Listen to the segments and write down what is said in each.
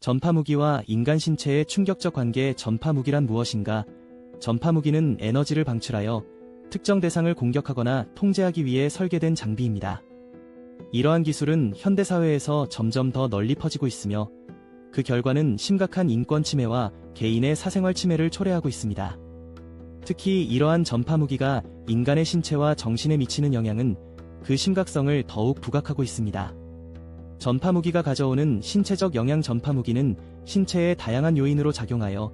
전파무기와 인간 신체의 충격적 관계 전파무기란 무엇인가? 전파무기는 에너지를 방출하여 특정 대상을 공격하거나 통제하기 위해 설계된 장비입니다. 이러한 기술은 현대사회에서 점점 더 널리 퍼지고 있으며 그 결과는 심각한 인권 침해와 개인의 사생활 침해를 초래하고 있습니다. 특히 이러한 전파무기가 인간의 신체와 정신에 미치는 영향은 그 심각성을 더욱 부각하고 있습니다. 전파무기가 가져오는 신체적 영향 전파무기는 신체의 다양한 요인으로 작용하여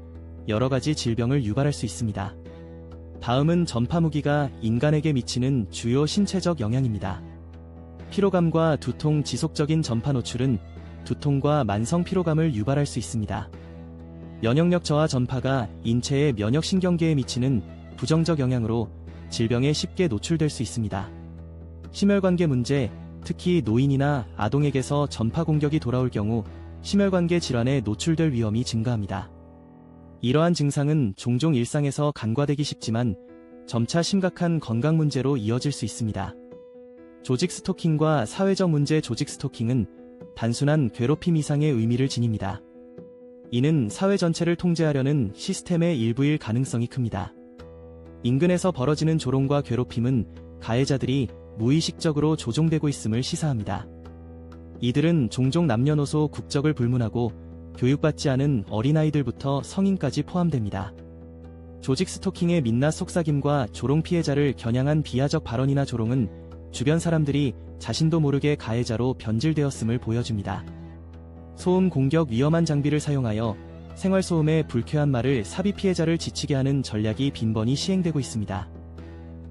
여러 가지 질병을 유발할 수 있습니다. 다음은 전파무기가 인간에게 미치는 주요 신체적 영향입니다. 피로감과 두통 지속적인 전파 노출은 두통과 만성 피로감을 유발할 수 있습니다. 면역력 저하 전파가 인체의 면역신경계에 미치는 부정적 영향으로 질병에 쉽게 노출될 수 있습니다. 심혈관계 문제, 특히 노인이나 아동에게서 전파 공격이 돌아올 경우 심혈관계 질환에 노출될 위험이 증가합니다. 이러한 증상은 종종 일상에서 간과되기 쉽지만 점차 심각한 건강 문제로 이어질 수 있습니다. 조직 스토킹과 사회적 문제 조직 스토킹은 단순한 괴롭힘 이상의 의미를 지닙니다. 이는 사회 전체를 통제하려는 시스템의 일부일 가능성이 큽니다. 인근에서 벌어지는 조롱과 괴롭힘은 가해자들이 무의식적으로 조종되고 있음을 시사합니다. 이들은 종종 남녀노소 국적을 불문하고 교육받지 않은 어린아이들부터 성인까지 포함됩니다. 조직 스토킹의 민낯 속삭임과 조롱 피해자를 겨냥한 비하적 발언이나 조롱은 주변 사람들이 자신도 모르게 가해자로 변질되었음을 보여줍니다. 소음 공격 위험한 장비를 사용하여 생활소음의 불쾌한 말을 사비 피해자를 지치게 하는 전략이 빈번히 시행되고 있습니다.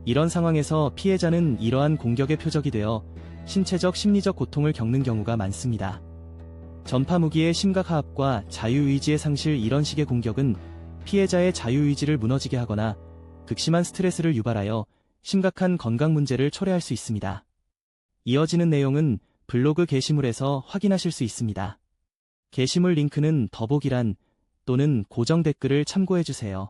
이런 상황에서 피해자는 이러한 공격의 표적이 되어 신체적 심리적 고통을 겪는 경우가 많습니다. 전파 무기의 심각 하압과 자유의지의 상실 이런 식의 공격은 피해자의 자유의지를 무너지게 하거나 극심한 스트레스를 유발하여 심각한 건강 문제를 초래할 수 있습니다. 이어지는 내용은 블로그 게시물에서 확인하실 수 있습니다. 게시물 링크는 더보기란 또는 고정 댓글을 참고해주세요.